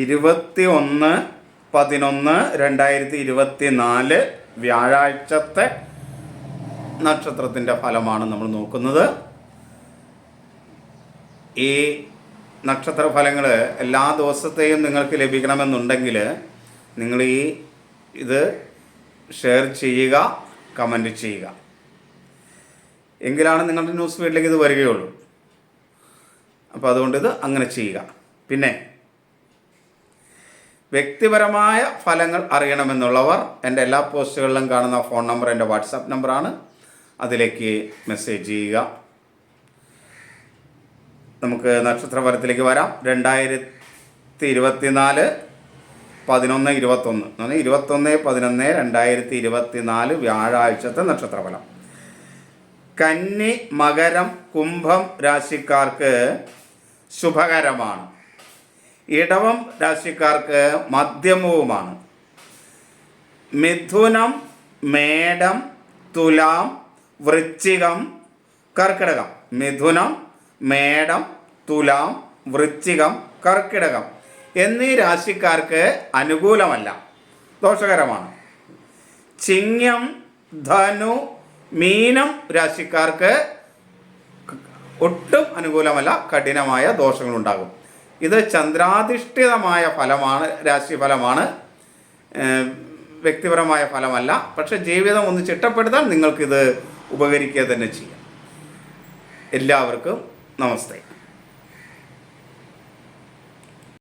ഇരുപത്തി ഒന്ന് പതിനൊന്ന് രണ്ടായിരത്തി ഇരുപത്തി നാല് വ്യാഴാഴ്ചത്തെ നക്ഷത്രത്തിന്റെ ഫലമാണ് നമ്മൾ നോക്കുന്നത്. ഈ നക്ഷത്ര ഫലങ്ങൾ എല്ലാ ദിവസത്തെയും നിങ്ങൾക്ക് ലഭിക്കണമെന്നുണ്ടെങ്കിൽ നിങ്ങൾ ഈ ഇത് ഷെയർ ചെയ്യുക കമന്റ് ചെയ്യുക. എങ്കിലാണ് നിങ്ങളുടെ ന്യൂസ് ഫീഡിലേക്ക് ഇത് വരികയുള്ളൂ. അപ്പോൾ അതുകൊണ്ട് ഇത് അങ്ങനെ ചെയ്യുക. പിന്നെ വ്യക്തിപരമായ ഫലങ്ങൾ അറിയണമെന്നുള്ളവർ എന്റെ എല്ലാ പോസ്റ്റുകളിലും കാണുന്ന ഫോൺ നമ്പർ എന്റെ വാട്സാപ്പ് നമ്പറാണ്. അതിലേക്ക് മെസ്സേജ് ചെയ്യുക. നമുക്ക് നക്ഷത്രഫലത്തിലേക്ക് വരാം. രണ്ടായിരത്തി ഇരുപത്തി നാല് പതിനൊന്ന് ഇരുപത്തൊന്ന്. എന്ന് പറഞ്ഞാൽ ഇരുപത്തൊന്ന് പതിനൊന്ന് രണ്ടായിരത്തി ഇരുപത്തി നാല് വ്യാഴാഴ്ചത്തെ നക്ഷത്രഫലം. കന്നി മകരം കുംഭം രാശിക്കാർക്ക് ശുഭകരമാണ്. ഇടവം രാശിക്കാർക്ക് മധ്യമവുമാണ്. മിഥുനം മേടം തുലാം വൃശ്ചികം കർക്കിടകം. മിഥുനം മേടം തുലാം വൃശ്ചികം കർക്കിടകം എന്നീ രാശിക്കാർക്ക് അനുകൂലമല്ല. ദോഷകരമാണ്. ചിങ്ങം ധനു മീനം രാശിക്കാർക്ക് ഒട്ടും അനുകൂലമല്ല കഠിനമായ ദോഷങ്ങളുണ്ടാകും. ഇത് ചന്ദ്രാധിഷ്ഠിതമായ ഫലമാണ് രാശിഫലമാണ്. വ്യക്തിപരമായ ഫലമല്ല. പക്ഷെ ജീവിതം ഒന്ന് ചിട്ടപ്പെടുത്താൻ നിങ്ങൾക്കിത് ഉപകരിക്കുക തന്നെ ചെയ്യാം. എല്ലാവർക്കും നമസ്തേ.